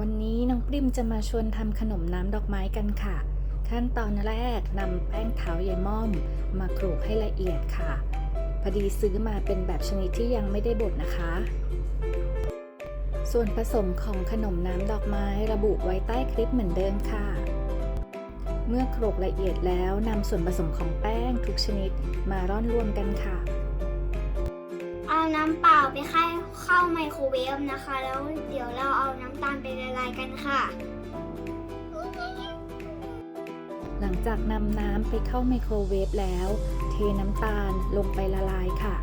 วันนี้น้องปริมจะมาชวนทำขนมน้ำดอกไม้กันค่ะ ขั้นตอนแรกนำแป้งเท้ายายม่อม มาโขลกให้ละเอียดค่ะ พอดีซื้อมาเป็นแบบชนิดที่ยังไม่ได้บดนะคะ ส่วนผสมของขนมน้ำดอกไม้ระบุไว้ใต้คลิปเหมือนเดิมค่ะ เมื่อโขลกละเอียดแล้วนำส่วนผสมของแป้งทุกชนิดมาร่อนรวมกันค่ะ เอาน้ำเปล่าไปเข้เข้าไมโครเวฟนะคะ แล้วเดี๋ยวเราเอาน้ำตาลไปละลายกันค่ะ หลังจากนำน้ำไปเข้าไมโครเวฟแล้ว เทน้ำตาลลงไปละลายค่ะ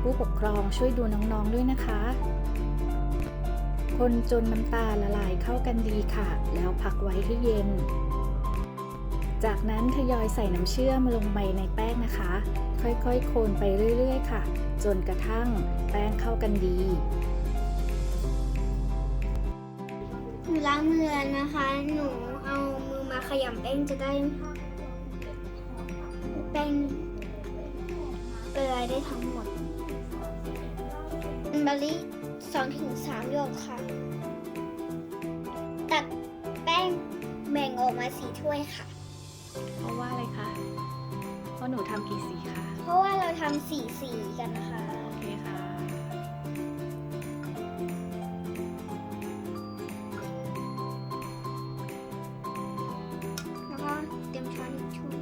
ผู้ปกครองช่วยดูน้องๆด้วยนะคะ คนจนน้ำตาลละลายเข้ากันดีค่ะ แล้วพักไว้ให้เย็น จากนั้นทยอยใส่น้ำเชื่อมลงไปในแป้งนะคะ ค่อยๆ โคนไปเรื่อยๆ ค่ะ จนกระทั่งแป้งเข้ากันดีหนูล้างมือแล้วนะคะ หนูเอามือมาขยำแป้งจะได้แป้งละลายได้ทั้งหมดบาลิสองถึงสามหยดค่ะ ตักแป้งแบ่งออกมาสีถ้วยค่ะ เพราะหนูทำกี่สีคะเพราะว่าเราทำสีสีกันนะคะโอเคค่ะ แล้วก็เต็มช้อนอีกถ้วย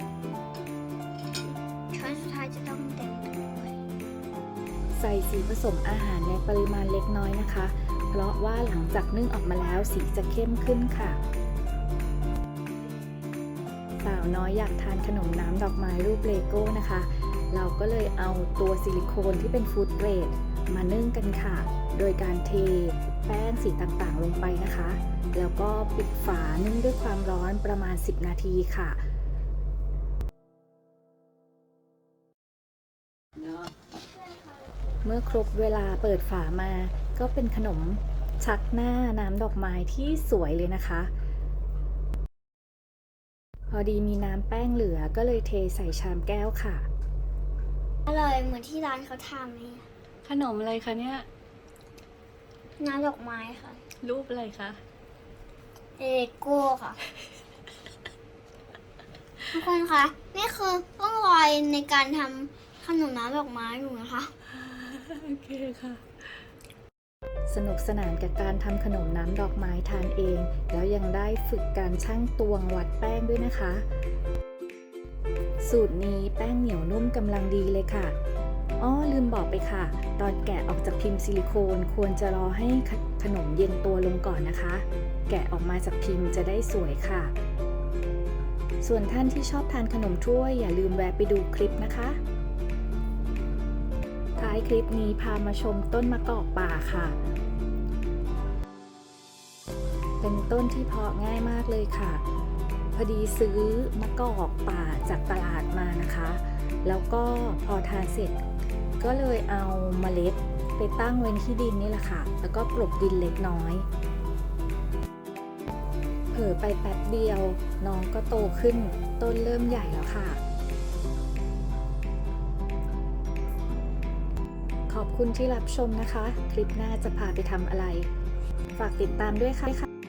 ช้อนสุดท้ายจะต้องเต็มถ้วยใส่สีผสมอาหารในปริมาณเล็กน้อยนะคะ เพราะว่าหลังจากนึ่งออกมาแล้วสีจะเข้มขึ้นค่ะ สาวน้อยอยากทานขนมน้ำดอกไม้รูปเลโก้นะคะ เราก็เลยเอาตัวซิลิโคนที่เป็นฟูดเกรดมานึ่งกันค่ะ โดยการเทแป้งสีต่างๆลงไปนะคะ แล้วก็ปิดฝานึ่งด้วยความร้อนประมาณ 10 นาทีค่ะเมื่อครบเวลาเปิดฝามา ก็เป็นขนมชักหน้าน้ำดอกไม้ที่สวยเลยนะคะ พอดีมีน้ำแป้งเหลือก็เลยเทใส่ชามแก้วค่ะ อร่อยเหมือนที่ร้านเขาทำเลยขนมอะไรคะเนี่ย น้ำดอกไม้ค่ะ รูปอะไรคะเลโก้ค่ะ ทุกคนคะนี่คือต้องรอยในการทำขนมน้ำดอกไม้อยู่นะคะ โอเคค่ะ สนุกสนานกับการทำขนมน้ำดอกไม้ทานเอง แล้วยังได้ฝึกการชั่งตวงวัดแป้งด้วยนะคะ สูตรนี้แป้งเหนียวนุ่มกำลังดีเลยค่ะอ้อลืมบอกไปค่ะ ตอนแกะออกจากพิมพ์ซิลิโคนควรจะรอให้ขนมเย็นตัวลงก่อนนะคะ แกะออกมาจากพิมพ์จะได้สวยค่ะ ส่วนท่านที่ชอบทานขนมถ้วยอย่าลืมแวะไปดูคลิปนะคะายคลิปนี้พามาชมต้นมะกอกป่าค่ะ เป็นต้นที่เพาะง่ายมากเลยค่ะ พอดีซื้อมะกอกป่าจากตลาดมานะคะ แล้วก็พอทานเสร็จ ก็เลยเอาเมล็ดไปตั้งไว้นที่ดินนี่แหละค่ะ แล้วก็กลบดินเล็กน้อย เผลอไปแป๊บเดียวน้องก็โตขึ้นต้นเริ่มใหญ่แล้วค่ะ ขอบคุณที่รับชมนะคะ คลิปหน้าจะพาไปทำอะไร ฝากติดตามด้วยค่ะ